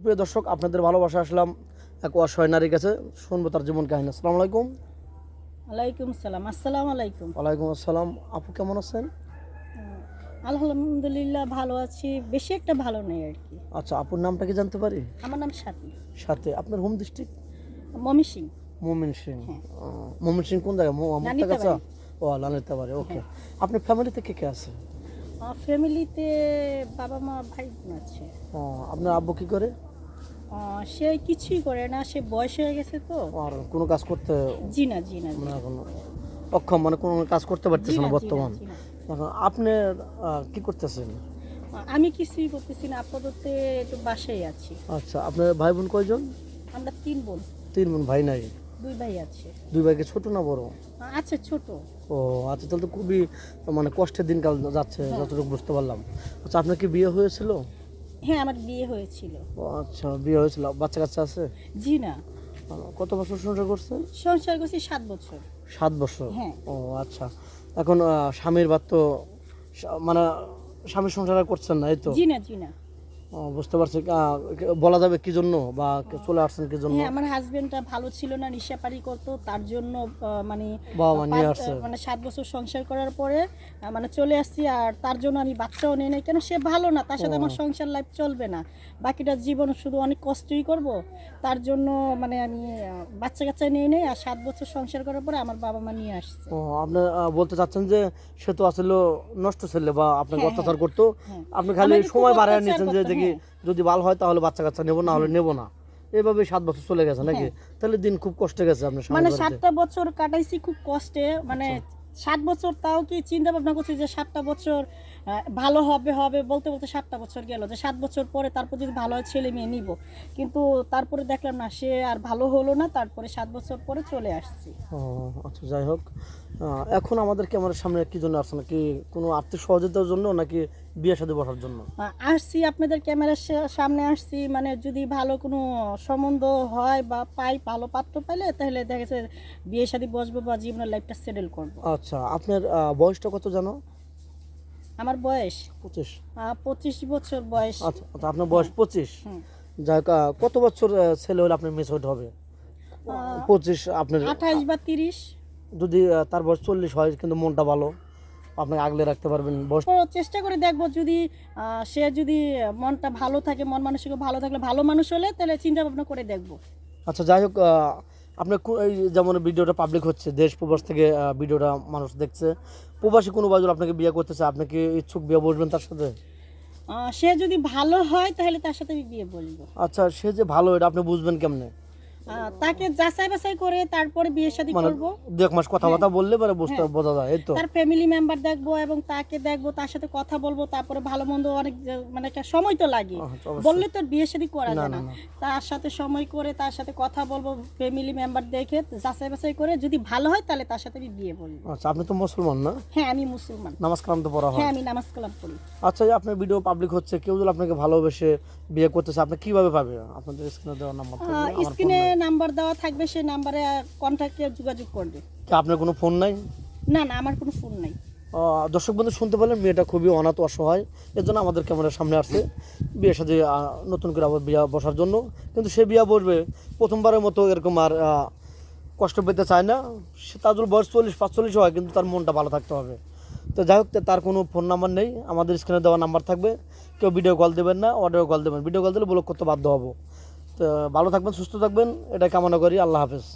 প্রিয় দর্শক আপনাদের ভালোবাসা আসলাম এক অসহায় নারীর কাছে। শুনব তার জীবন কাহিনী। আসসালামু আলাইকুম। ওয়ালাইকুম সালাম। আসসালামু আলাইকুম। ওয়ালাইকুম আসসালাম। আপু কেমন আছেন? আলহামদুলিল্লাহ ভালো আছি। বেশি একটা ভালো নেই আর কি। আচ্ছা আপুর নামটা কি জানতে পারি? আমার নাম সাথী। সাথে। আপনার হোম ডিস্ট্রিক্ট? মমি সিং। মোমিন সিং। মোমিন সিং কোন জায়গায়? কাছা? ও লালিতা বাড়ি। ওকে। আপনার ফ্যামিলিতে কে কে আছে? ফ্যামিলিতে বাবা মা ভাই বোন আছে। ও, আপনার আব্বু কি করে? সে কিছুই করে না সে বয়স হয়ে গেছে তো। আর কোনো কাজ করতে জি না জি না মানে এখন অক্ষম মানে কোনো কাজ করতে পারতেছে না, বর্তমান। এখন আপনি কি করতেছেন? আমি কিছুই করতেছি না আপাতত একটু বাসায় আছি। আচ্ছা আপনার ভাই বোন কয়জন? আমরা তিন বোন। তিন বোন ভাই নাই? দুই ভাই আছে। দুই ভাইকে ছোট না বড়? আচ্ছা ছোট। ও আচ্ছা তাহলে তো খুবই মানে কষ্টের দিনকাল যাচ্ছে যতটুকু বুঝতে পারলাম। আচ্ছা আপনার কি বিয়ে হয়েছিল? হ্যাঁ আমার বিয়ে হয়েছিল। ও আচ্ছা বিয়ে হয়েছিল। বাচ্চা কাচ্চা আছে? জি না। কত বছর সংসার করছেন সংসার করছি সাত বছর। সাত বছর? হ্যাঁ। ও আচ্ছা। এখন স্বামীর বাদ তো মানে স্বামীর সংসার করছেন না এই তো? জি না জি না। বুঝতে পারছি বলা যাবে কি জন্য বা চলে আসছেন কি জন্য? হ্যাঁ আমার হাজবেন্ডটা ভালো ছিল না নিশাপারি করতো তার জন্য মানে নিয়ে মানে সাত বছর সংসার করার পরে মানে চলে আসছি আর তার জন্য আমি বাচ্চাও নেই কেন সে ভালো না তার সাথে আমার সংসার লাইফ চলবে না। বাকিটা জীবন শুধু অনেক কষ্টই করব। তার জন্য মানে আমি বাচ্চা কাচ্চা নিয়ে নেই আর সাত বছর সংসার করার পরে আমার বাবা মা নিয়ে আসছে। ও আপনি বলতে চাচ্ছেন যে সে তো আসলে নষ্ট ছেলে বা আপনাকে হ্যাঁ, অত্যাচার করতো। হ্যাঁ। আপনি খালি সময় বাড়ায় নিচ্ছেন যে দেখি হ্যাঁ। যদি ভালো হয় তাহলে বাচ্চা কাচ্চা নেব না হলে নেব না। এভাবে সাত বছর চলে গেছে নাকি? তাহলে দিন খুব কষ্টে গেছে আপনার মানে সাতটা বছর কাটাইছি খুব কষ্টে মানে সাত বছর তাও কি চিন্তা ভাবনা করছি যে সাতটা বছর ভালো হবে হবে বলতে বলতে সাতটা বছর গেল যে সাত বছর পরে তারপর যদি ভালো হয় ছেলে মেয়ে নিব। কিন্তু তারপরে দেখলাম না সে আর ভালো হলো না তারপরে সাত বছর পরে চলে আসছি। ও আচ্ছা যাই হোক। এখন আমাদের ক্যামেরার সামনে কি জন্য আসছে? নাকি কোনো আর্থিক সহযোগিতার জন্য নাকি বিয়ে সাথে বসার জন্য? আসছি আপনাদের ক্যামেরার সামনে আসছি মানে যদি ভালো কোনো সম্বন্ধ হয় বা পাই ভালো পাত্র পাইলে তাহলে দেখা গেছে বিয়ে শাদী বসবো বা জীবনের লাইফটা সেটেল করব। আচ্ছা আপনার বয়সটা কত জানো? আমার বয়স? পঁচিশ। পঁচিশ বছর বয়স। আচ্ছা আচ্ছা আপনার বয়স পঁচিশ। যাই কত বছর ছেলে হলে আপনার মেসড হবে? পঁচিশ আপনার আঠাইশ বা তিরিশ। যদি তার বয়স চল্লিশ হয় কিন্তু মনটা ভালো আপনাকে আগলে রাখতে পারবেন বয়স। চেষ্টা করে দেখব যদি সে যদি মনটা ভালো থাকে মন মানসিক ভালো থাকলে ভালো মানুষ হলে তাহলে চিন্তা ভাবনা করে দেখব। আচ্ছা যাই হোক আপনার এই যেমন ভিডিওটা পাবলিক হচ্ছে দেশ প্রবাস থেকে ভিডিওটা মানুষ দেখছে প্রবাসী কোনো বাজুর আপনাকে বিয়ে করতেছে আপনি কি ইচ্ছুক বিয়ে বসবেন তার সাথে? সে যদি ভালো হয় তাহলে তার সাথে বিয়ে বলব আচ্ছা সে যে ভালো এটা আপনি বুঝবেন কেমনে? তাকে যাচাই বাছাই করে তারপরে বিয়ে শাদী মানে করব। দু এক মাস কথাবার্তা বললে পরে বুঝতে বোঝা যায় এই তো। তার ফ্যামিলি মেম্বার দেখব এবং তাকে দেখব তার সাথে কথা বলব তারপরে ভালো মন্দ অনেক মানে একটা সময় তো লাগে। বললে তো বিয়ে শাদী করা যায় না। তার সাথে সময় করে তার সাথে কথা বলব ফ্যামিলি মেম্বার দেখে যাচাই বাছাই করে যদি ভালো হয় তাহলে তার সাথে আমি বিয়ে বলব। আচ্ছা আপনি তো মুসলমান না? হ্যাঁ আমি মুসলমান। নামাজ কালাম তো পড়া হয়। হ্যাঁ আমি নামাজ কালাম পড়ি। আচ্ছা আপনার ভিডিও পাবলিক হচ্ছে কেউ যদি আপনাকে ভালোবেসে বিয়ে করতেছে আপনি কীভাবে পাবে? আপনাদের স্ক্রিনে দেওয়া নাম্বার স্ক্রিনে। নাম্বার দেওয়া থাকবে সেই নাম্বারে কন্ট্যাক্টে যোগাযোগ করবে। আপনার কোনো ফোন নাই? না না আমার কোনো ফোন নাই। দর্শক বন্ধু শুনতে পারলেন মেয়েটা খুবই অনাথ অসহায় এর জন্য আমাদের ক্যামেরার সামনে আসছে। বিয়ের সাথে নতুন করে আবার বিয়া বসার জন্য। কিন্তু সে বিয়া বসবে প্রথমবারের মতো এরকম আর কষ্ট পেতে চায় না। সে তার বয়স চল্লিশ পাঁচচল্লিশ হয় কিন্তু তার মনটা ভালো থাকতে হবে। তো যাই হোক তার কোনো ফোন নাম্বার নেই। আমাদের স্ক্রিনে দেওয়া নাম্বার থাকবে। কেউ ভিডিও কল দেবেন না অডিও কল দেবেন। ভিডিও কল দিলে ব্লক করতে বাধ্য হব। ভালো থাকবেন সুস্থ থাকবেন। এটা কামনা করি। আল্লাহ হাফেজ।